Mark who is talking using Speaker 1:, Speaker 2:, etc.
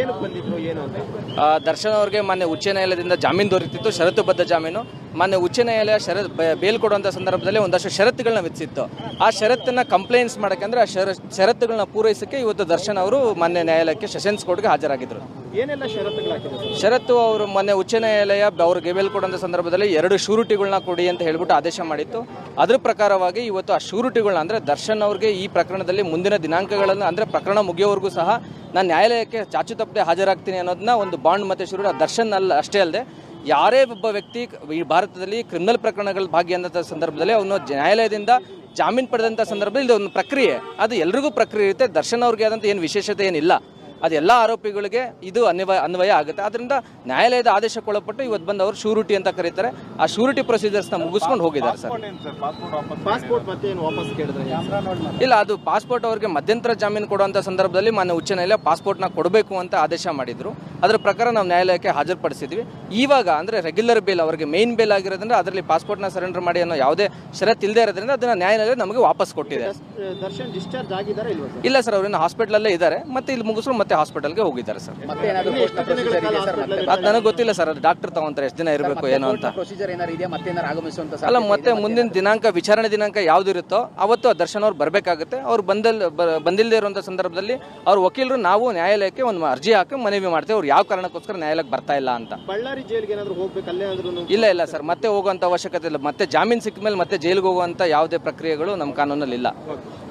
Speaker 1: ಏನು ಬಂದಿದ್ರು ಏನು
Speaker 2: ದರ್ಶನ್ ಅವ್ರಿಗೆ ಮೊನ್ನೆ ಉಚ್ಚ ನ್ಯಾಯಾಲಯದಿಂದ ಜಾಮೀನು ದೊರೆತಿತ್ತು ಷರತ್ತುಬದ್ಧ ಜಾಮೀನು. ಮಾನ್ಯ ಉಚ್ಚ ನ್ಯಾಯಾಲಯ ಷರತ್ ಬ- ಬೇಲ್ ಕೊಡುವಂಥ ಸಂದರ್ಭದಲ್ಲಿ ಒಂದಷ್ಟು ಷರತ್ತುಗಳನ್ನ ವಿಧಿಸಿತ್ತು. ಆ ಷರತ್ತನ್ನು ಕಂಪ್ಲೇಂಟ್ಸ್ ಅಂದರೆ ಆ ಷರ ಷರತ್ತುಗಳನ್ನ ಪೂರೈಸೋಕ್ಕೆ ಇವತ್ತು ದರ್ಶನ್ ಅವರು ಮಾನ್ಯ ನ್ಯಾಯಾಲಯಕ್ಕೆ ಸೆಷನ್ಸ್ ಕೋರ್ಟ್ಗೆ ಹಾಜರಾಗಿದ್ದರು
Speaker 1: ಏನೆಲ್ಲ ಷರತ್ತುಗಳು ಹಾಕಿದ್ರು? ಸರ್
Speaker 2: ಷರತ್ತು ಅವರು ಮೊನ್ನೆ ಉಚ್ಚ ನ್ಯಾಯಾಲಯ ಅವ್ರಿಗೆ ಬೇಲ್ ಕೊಡುವಂಥ ಸಂದರ್ಭದಲ್ಲಿ ಎರಡು ಶೂರಿಟಿಗಳನ್ನ ಕೊಡಿ ಅಂತ ಹೇಳ್ಬಿಟ್ಟು ಆದೇಶ ಮಾಡಿತ್ತು. ಅದ್ರ ಪ್ರಕಾರವಾಗಿ ಇವತ್ತು ಆ ಶೂರಿಟಿಗಳನ್ನ ಅಂದರೆ ದರ್ಶನ್ ಅವ್ರಿಗೆ ಈ ಪ್ರಕರಣದಲ್ಲಿ ಮುಂದಿನ ದಿನಾಂಕಗಳನ್ನು ಅಂದರೆ ಪ್ರಕರಣ ಮುಗಿಯೋವರೆಗೂ ಸಹ ನಾನು ನ್ಯಾಯಾಲಯಕ್ಕೆ ಚಾಚು ತಪ್ಪದೆ ಹಾಜರಾಗ್ತೀನಿ ಅನ್ನೋದನ್ನ ಒಂದು ಬಾಂಡ್ ಮತ್ತೆ ಶುರು ದರ್ಶನ್ ಅಲ್ಲ ಅಷ್ಟೇ ಅಲ್ಲದೆ ಯಾರೇ ಒಬ್ಬ ವ್ಯಕ್ತಿ ಈ ಭಾರತದಲ್ಲಿ ಕ್ರಿಮಿನಲ್ ಪ್ರಕರಣಗಳ ಭಾಗಿಯಾದಂಥ ಸಂದರ್ಭದಲ್ಲಿ ಅವನು ನ್ಯಾಯಾಲಯದಿಂದ ಜಾಮೀನು ಪಡೆದಂಥ ಸಂದರ್ಭದಲ್ಲಿ ಇದು ಒಂದು ಪ್ರಕ್ರಿಯೆ. ಅದು ಎಲ್ರಿಗೂ ಪ್ರಕ್ರಿಯೆ ಇರುತ್ತೆ. ದರ್ಶನ್ ಅವ್ರಿಗೆ ಆದಂಥ ಏನು ವಿಶೇಷತೆ ಏನಿಲ್ಲ. ಅದು ಎಲ್ಲ ಆರೋಪಿಗಳಿಗೆ ಇದು ಅನ್ವಯ ಅನ್ವಯ ಆಗುತ್ತೆ. ಆದ್ದರಿಂದ ನ್ಯಾಯಾಲಯದ ಆದೇಶಕ್ಕೆ ಒಳಪಟ್ಟು ಇವತ್ತು ಬಂದು ಅವರು ಶೂರಿಟಿ ಅಂತ ಕರೀತಾರೆ. ಆ ಶೂರಿಟಿ ಪ್ರೊಸೀಜರ್ಸ್ನ ಮುಗಿಸ್ಕೊಂಡು ಹೋಗಿದ್ದಾರೆ ಸರ್.
Speaker 1: ಪಾಸ್ಪೋರ್ಟ್ ಮತ್ತೆ ಏನು ವಾಪಸ್ ಕೇಳಿದ್ರೆ
Speaker 2: ಇಲ್ಲ ಅದು ಪಾಸ್ಪೋರ್ಟ್ ಅವರಿಗೆ ಮಧ್ಯಂತರ ಜಾಮೀನು ಕೊಡುವಂಥ ಸಂದರ್ಭದಲ್ಲಿ ಮಾನ್ಯ ಉಚ್ಚ ನ್ಯಾಯಾಲಯ ಪಾಸ್ಪೋರ್ಟ್ನ ಕೊಡಬೇಕು ಅಂತ ಆದೇಶ ಮಾಡಿದ್ರು. ಅದರ ಪ್ರಕಾರ ನಾವು ನ್ಯಾಯಾಲಯಕ್ಕೆ ಹಾಜರುಪಡಿಸಿದ್ವಿ. ಇವಾಗ ಅಂದರೆ ರೆಗ್ಯುಲರ್ ಬೇಲ್ ಅವರಿಗೆ ಮೇನ್ ಬೇಲ್ ಆಗಿರೋದ್ರಿಂದ ಅದರಲ್ಲಿ ಪಾಸ್ಪೋರ್ಟ್ನ ಸರೆಂಡರ್ ಮಾಡಿ ಅನ್ನೋ ಯಾವುದೇ ಷರತ್ತು ಇಲ್ಲದೆ ಇರೋದ್ರಿಂದ ಅದನ್ನು ನ್ಯಾಯಾಲಯ ನಮಗೆ ವಾಪಸ್ ಕೊಟ್ಟಿದೆ.
Speaker 1: ದರ್ಶನ್ ಡಿಸ್ಚಾರ್ಜ್ ಆಗಿದ್ದಾರೆ
Speaker 2: ಇಲ್ಲ ಸರ್ ಅವ್ರನ್ನ ಹಾಸ್ಪಿಟಲಲ್ಲೇ ಇದ್ದಾರೆ. ಮತ್ತೆ ಇಲ್ಲಿ ಮುಗಿಸ್ರು ಮತ್ತೆ ಹಾಸ್ಪಿಟಲ್ಗೆ ಹೋಗಿದ್ದಾರೆ ಸರ್.
Speaker 3: ಮತ್ತೆ ಏನಾದ್ರು ಕೋರ್ಟ್ನ ಪ್ರೊಸೀಜರ್ ಸರ್
Speaker 2: ಅದು ನನಗೆ ಗೊತ್ತಿಲ್ಲ ಸರ್ ಅದು ಡಾಕ್ಟರ್ ತಗೊಂತಾರೆ ಎಷ್ಟು ದಿನ ಇರಬೇಕು ಏನೋ ಅಂತ. ಅಲ್ಲ ಮತ್ತೆ ಮುಂದಿನ ದಿನಾಂಕ ವಿಚಾರಣೆ ದಿನಾಂಕ ಯಾವ್ದಿರುತ್ತೋ ಅವತ್ತು ಆ ದರ್ಶನ್ ಅವ್ರು ಬರಬೇಕಾಗುತ್ತೆ. ಅವ್ರು ಬಂದಲ್ ಬ- ಬಂದಿಲ್ಲದೆ ಇರುವಂಥ ಸಂದರ್ಭದಲ್ಲಿ ಅವ್ರ ವಕೀಲರು ನಾವು ನ್ಯಾಯಾಲಯಕ್ಕೆ ಒಂದು ಅರ್ಜಿ ಹಾಕಿ ಮನವಿ ಮಾಡ್ತೇವೆ. ಅವ್ರು ಯಾವ ಕಾರಣಕ್ಕೋಸ್ಕರ ನ್ಯಾಯಾಲಯಕ್ಕೆ ಬರ್ತಾ ಇಲ್ಲ ಅಂತ.
Speaker 1: ಬಳ್ಳಾರಿ ಜೈಲಿಗೆ ಏನಾದ್ರು ಹೋಗ್ಬೇಕು ಅಲ್ಲೇ ಆದ್ರೂ
Speaker 2: ಇಲ್ಲ ಇಲ್ಲ ಸರ್ ಮತ್ತೆ ಹೋಗುವಂಥ ಅವಶ್ಯಕತೆ ಇಲ್ಲ. ಮತ್ತೆ ಜಾಮೀನು ಸಿಕ್ಕ ಮೇಲೆ ಮತ್ತೆ ಜೈಲಿಗೆ ಹೋಗುವಂಥ ಯಾವುದೇ ಪ್ರಕ್ರಿಯೆಗಳು ನಮ್ಮ ಕಾನೂನಲ್ಲಿ ಇಲ್ಲ